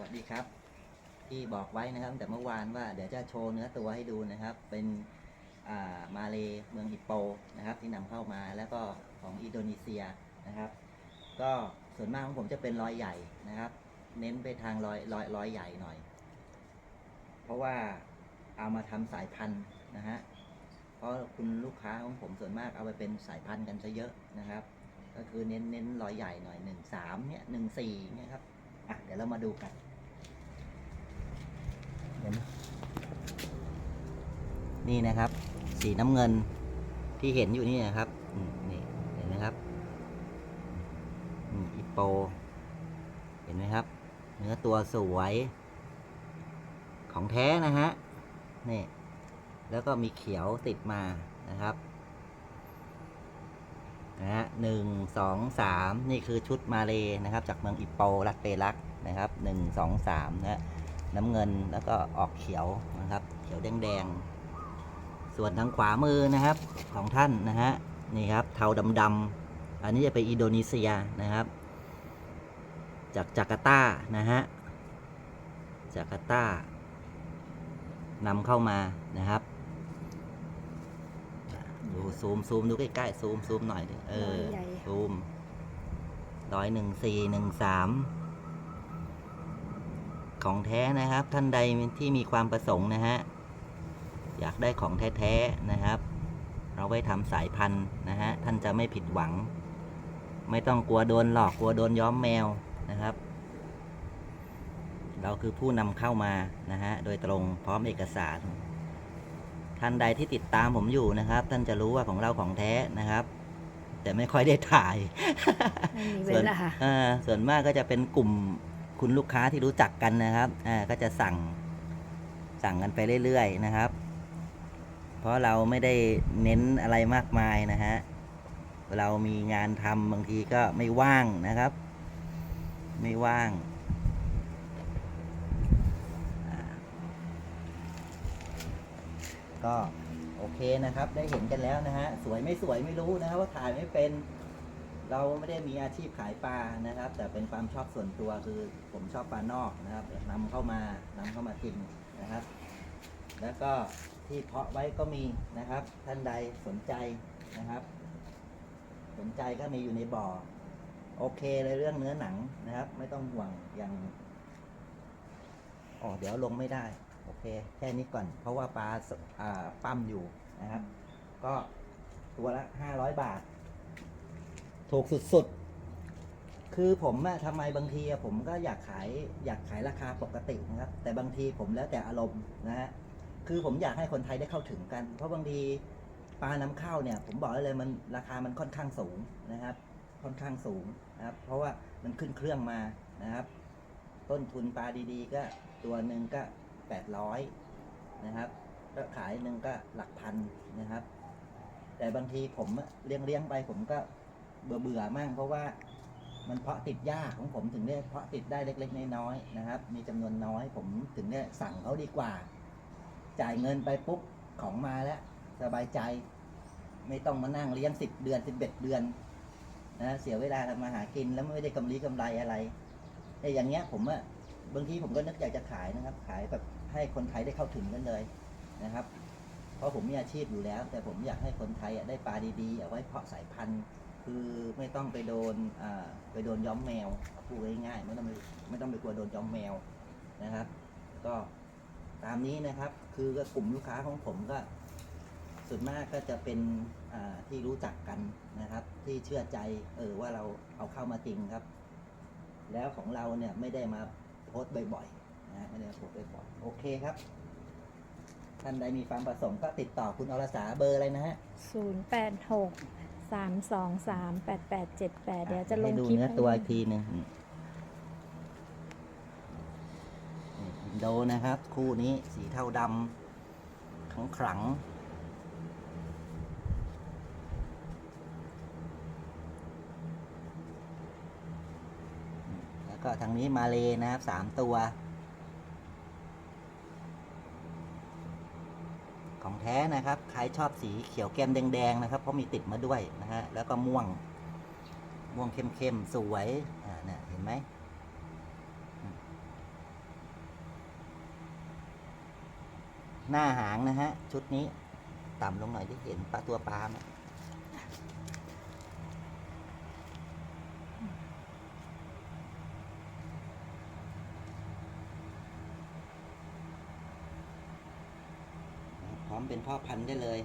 วัสดีครับ ที่บอกไว้นะครับแต่เมื่อวานว่าเดี๋ยวจะโชว์เนื้อตัวให้ดูนะครับ เป็นอ่ามาเลเมืองฮิปโปนะครับ ที่นำเข้ามาแล้วก็ของอินโดนีเซียนะครับ ก็ส่วนมากของผมจะเป็นรอยใหญ่นะครับ เน้นไปทางรอยรอยรอยใหญ่หน่อย เพราะว่าเอามาทำสายพันธุ์นะฮะเพราะคุณลูกค้าของผมส่วนมากเอาไปเป็นสายพันธุ์กันซะเยอะนะครับ ก็คือเน้นเน้นรอยใหญ่หน่อยหนึ่งสามเนี่ยหนึ่งสี่เนี่ยครับอะเดี๋ยวเรามาดูกันเห็นไหม นี่นะครับ สีน้ำเงินที่เห็นอยู่นี่นะครับนี่เห็นไหมครับอืมอิโป เห็นไหมครับ เนื้อตัวสวยของแท้นะฮะนี่แล้วก็มีเขียวติดมานะครับนะฮะหนึ่งสองสามนี่คือชุดมาเลนะครับ จากเมืองอิปโปรัตเปรักนะครับหนึ่งสองสามนะน้ำเงินแล้วก็ออกเขียวนะครับ เขียวแดงแดงๆ ส่วนทางขวามือนะครับของท่านนะฮะนี่ครับเทาดำๆอันนี้จะเป็นอินโดนีเซียนะครับ จากจาการ์ตานะฮะจาการ์ตานำเข้ามานะครับดูซูมซูมดูใกล้ๆซูมซูมหน่อยดิเออร้อยใหญ่ ซูมร้อยหนึ่งสี่หนึ่งสามของแท้นะครับ ท่านใดที่มีความประสงค์นะฮะ อยากได้ของแท้ๆนะครับ เราไว้ทำสายพันธุ์นะฮะท่านจะไม่ผิดหวัง ไม่ต้องกลัวโดนหลอกกลัวโดนย้อมแมวนะครับ เราคือผู้นำเข้ามานะฮะโดยตรงพร้อมเอกสาร ท่านใดที่ติดตามผมอยู่นะครับ ท่านจะรู้ว่าของเราของแท้นะครับ แต่ไม่ค่อยได้ถ่ายไม่มีเวส่วนลาอ่าส่วนมากก็จะเป็นกลุ่มคุณลูกค้าที่รู้จักกันนะครับ อ่า ก็จะสั่ง สั่งกันไปเรื่อยๆนะครับ เพราะเราไม่ได้เน้นอะไรมากมายนะฮะ เรามีงานทำบางทีก็ไม่ว่างนะครับ ไม่ว่าง ก็โอเคนะครับ ได้เห็นกันแล้วนะฮะ สวยไม่สวยไม่รู้นะครับว่าถ่ายไม่เป็น เราไม่ได้มีอาชีพขายปลานะครับ แต่เป็นความชอบส่วนตัวคือผมชอบปลานอกนะครับนำเข้ามานำเข้ามากินนะครับ แล้วก็ ที่เพาะไว้ก็มีนะครับ ท่านใดสนใจนะครับ สนใจก็มีอยู่ในบ่อ โอเคเลยเรื่องเนื้อหนังนะครับ ไม่ต้องห่วงอย่างอ๋อเดี๋ยวลงไม่ได้ โอเค แค่นี้ก่อน เพราะว่าปลาอ่าปั้มอยู่นะครับ ก็ตัวละห้าร้อยบาท ถูกสุดๆ คือผมอะทำไมบางทีผมก็อยากขายอยากขายราคาปกตินะครับ แต่บางทีผมแล้วแต่อารมณ์นะฮะ คือผมอยากให้คนไทยได้เข้าถึงกัน เพราะบางทีปลานำเข้าเนี่ย ผมบอกได้เลยมันราคามันค่อนข้างสูงนะครับ ค่อนข้างสูงนะครับ เพราะว่ามันขึ้นเครื่องมานะครับ ต้นทุนปลาดีๆ ก็ตัวหนึ่งก็แปดร้อยนะครับก็ขายหนึ่งก็หลักพันนะครับ แต่บางทีผมเลี้ยงเลี้ยงไปผมก็เบื่อเบื่อมั่งเพราะว่ามันเพาะติดยากของผมถึงได้เพาะติดได้เล็ก ๆ น้อยๆนะครับ มีจำนวนน้อยผมถึงได้สั่งเขาดีกว่า จ่ายเงินไปปุ๊บของมาแล้วสบายใจ ไม่ต้องมานั่งเลี้ยงสิบเดือนสิบเอ็ดเดือนนะเสียเวลาทำมาหากินแล้วไม่ได้กำไรกำไรอะไรแต่อย่างเงี้ยผมอะบางทีผมก็นึกอยากจะขายนะครับ ขายแบบให้คนไทยได้เข้าถึงกันเลยนะครับ เพราะผมมีอาชีพอยู่แล้ว แต่ผมอยากให้คนไทยอะได้ปลาดีๆเอาไว้เพาะสายพันธุ์คือไม่ต้องไปโดนอ่าไปโดนย้อมแมวพูดง่ายๆไม่ต้องไม่ต้องไปกลัวโดนย้อมแมวนะครับ ก็ ตามนี้นะครับ คือก็กลุ่มลูกค้าของผมก็ ส่วนมากก็จะเป็นอ่าที่รู้จักกันนะครับ ที่เชื่อใจเออว่าเราเอาเข้ามาจริงครับ แล้วของเราเนี่ยไม่ได้มาโพสต์บ่อยๆนะไม่ได้มาโพสต์บ่อยๆโอเคครับ ท่านใดมีความประสงค์ก็ติดต่อคุณอรสาเบอร์อะไรนะฮะศูนย์แปดหกสามสองสามแปดแปดเจ็ดแปดเดี๋ยวจะลงให้ดูคลิปเนื้อให้ตัวอีกทีหนึ่งนี่อิน โดนะครับ คู่นี้สีเทาดำขังขลัง แล้วก็ทางนี้มาเลนะครับสามตัว ของแท้นะครับ ใครชอบสีเขียวแก้มแดงๆนะครับ เพราะมีติดมาด้วยนะฮะ แล้วก็ม่วง ม่วงเข้มๆ สวย อ่าเนี่ยเห็นไหมอืม หน้าหางนะฮะ ชุดนี้ ต่ำลงหน่อยที่เห็นปลาตัวปลาไหมพร้อมเป็นพ่อพันธุ์ได้เลย